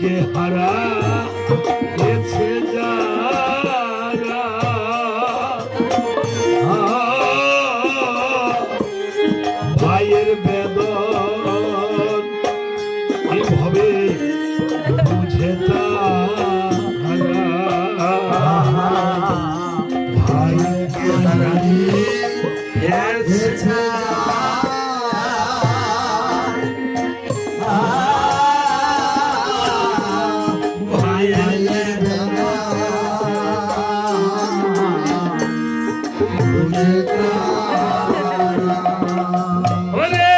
ভাইকে হারা? ওরে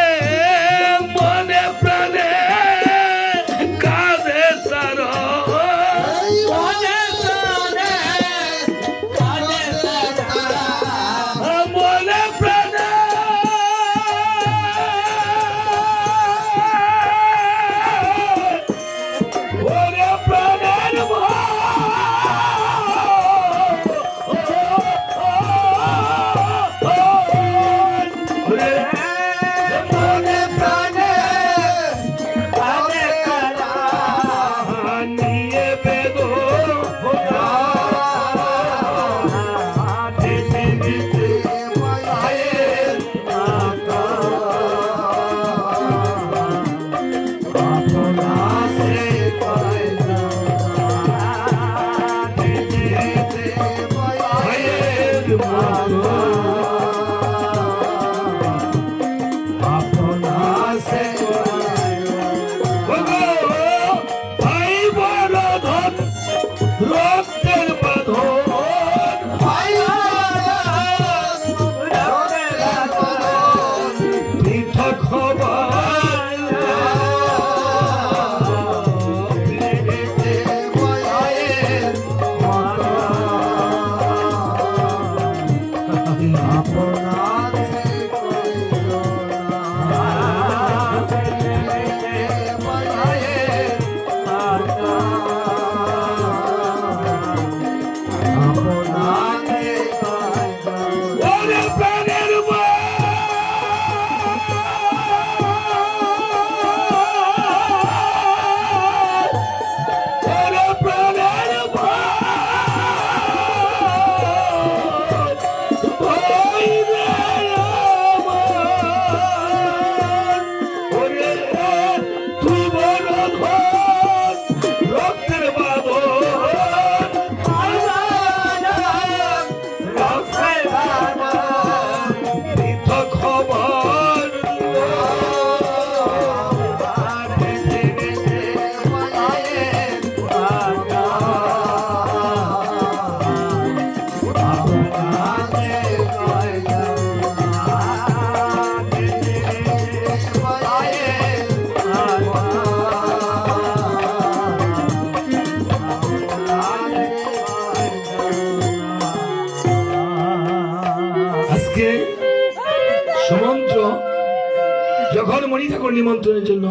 যখন মণি ঠাকুর নিমন্ত্রণের জন্য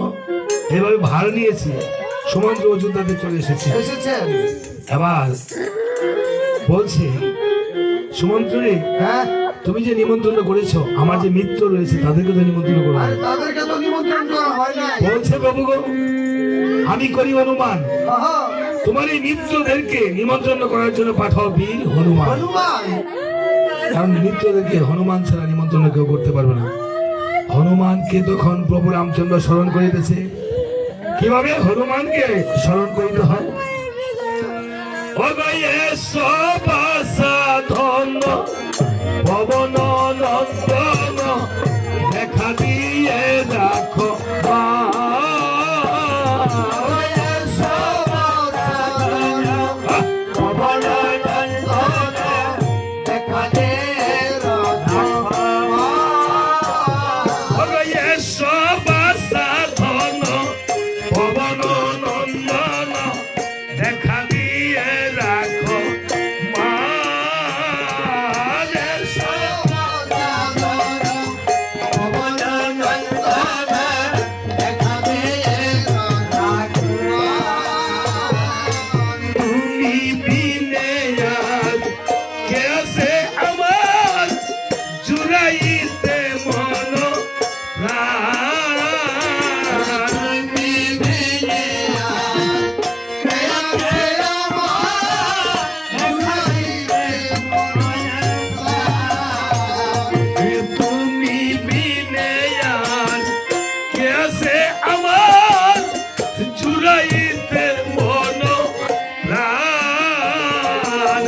এভাবে ভার নিয়েছে সুমন্ত্র অযোধ্যাতে চলে এসেছে। এবার বলছে সুমন্ত্র হ্যাঁ? তুমি যে নিমন্ত্রণ করেছ আমার যে মিত্র রয়েছে তাদেরকে তো নিমন্ত্রণ করো তাদেরকে তো নিমন্ত্রণ করা হয় না বলছে প্রভু গো আমি করি অনুমান তোমার এই মিত্রদেরকে নিমন্ত্রণ করার জন্য পাঠাও বীর হনুমান। হনুমান? কারণ মিত্রদেরকে হনুমান ছাড়া নিমন্ত্রণ কেউ করতে পারবে না। হনুমানকে তখন প্রভু রামচন্দ্র স্মরণ করিতেছে। কীভাবে হনুমানকে স্মরণ করিতে হয়? ও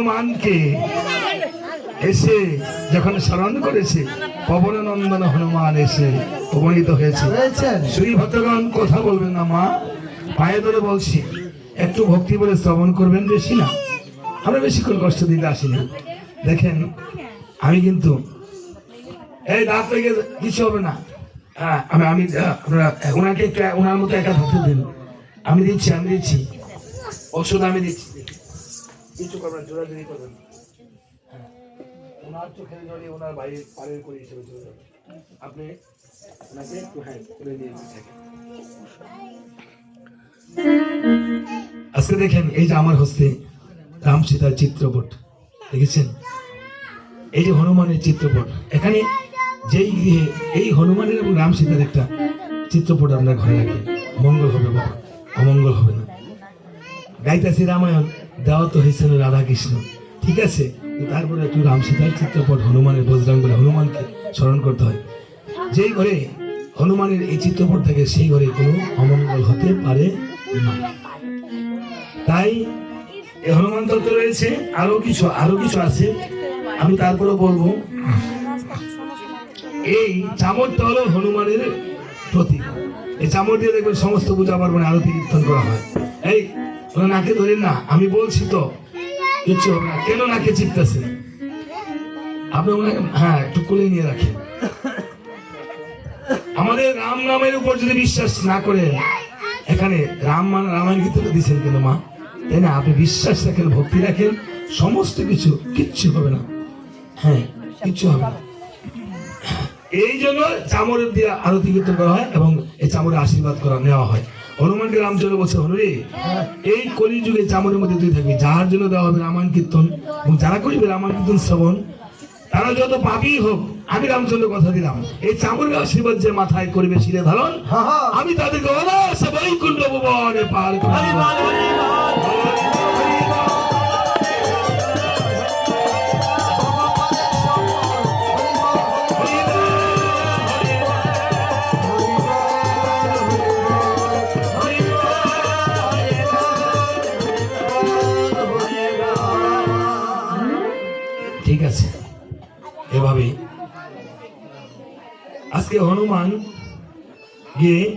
হনুমানকে এসে যখন স্মরণ করেছে পবন নন্দন হনুমান এসে উপনীত হয়েছে। শ্রী ভক্তগণ কথা বলবেন না মা পায়ে ধরে বলছি একটু ভক্তি বলে শ্রবণ করবেন বেশি না। আমরা বেশিক্ষণ কষ্ট দিতে আসিনি দেখেন আমি কিন্তু এই দাঁত থেকে কিছু হবে না। হ্যাঁ আমি আমি আপনারা ওনাকে একটা ওনার মতো একটা থাকতে দিন। আমি দিচ্ছি আমি দিচ্ছি। ওষুধ আমি দিচ্ছি। কিছু করবেন জোরাজুরি করবেন হ্যাঁ। ওনার চোখের জলে ওনার বাইরে পাড়ের করে হিসেবে চলে যাবে। আপনি ওনাকে একটু হ্যাঁ করে নিয়ে থাকেন। আজকে দেখেন, এই যে আমার হস্তে রাম সীতার চিত্রপট, দেখেছেন? এই যে হনুমানের চিত্রপট, এখানে যেই গৃহে, এই হনুমানের এবং রাম সীতার একটা চিত্রপট আপনার ঘরে রাখবেন। মঙ্গল হবে বাবা, অমঙ্গল হবে না। গাইতাছি রামায়ণ দেওয়া তো হয়েছিল রাধা কৃষ্ণ ঠিক আছে? তারপরে একটু রাম সীতার চিত্রপট হনুমানের বজরাং বলে হনুমানকে স্মরণ করতে হয়। যেই ঘরে হনুমানের এই চিত্রপট থাকে, সেই ঘরে কোনো অমঙ্গল হতে পারে না। তাই হনুমান তত্ত্ব রয়েছে, আরও কিছু আরও কিছু আছে। আমি তারপরে বলব, এই চামড়টা হলো হনুমানের প্রতীক। এই চামড় দিয়ে দেখবেন সমস্ত পূজা পার্বণে আরতি কীর্তন করা হয়। এই ওরা নাকে ধরেন না, আমি বলছি তো কিচ্ছু হবে না কেন নাকে চিপতেছে? আপনি ওনাকে হ্যাঁ একটু কোলে নিয়ে রাখেন। আমাদের রাম নামের উপর যদি বিশ্বাস না করে এখানে রাম মান রামায়ণ গীতা দিচ্ছেন কেন মা? তাই না? আপনি বিশ্বাস রাখেন, ভক্তি রাখেন, সমস্ত কিছু, কিচ্ছু হবে না। হ্যাঁ কিচ্ছু হবে না। এই জন্য চামড়ের দিয়ে আরতি কীর্তন করা হয় এবং এই চামড়ের আশীর্বাদ করা নেওয়া হয়। হনুমানকে রামচন্দ্র বলছে হনুরে এই কলিযুগে চামড়ের মধ্যে তুই থাকবি। যার জন্য দেওয়া হবে রামায়ণ কীর্তন এবং যারা করিবে রামায়ণ কীর্তন শ্রবণ তারা যত পাপই হোক আমি রামচন্দ্র কথা দিলাম। এই চামড় আশীর্বাদ যে মাথায় করবে শিরে ধারণ। আমি তাদেরকে অনায়াসে বৈকুণ্ঠ ভুবনে পার। এভাবে আজকে হনুমান গিয়ে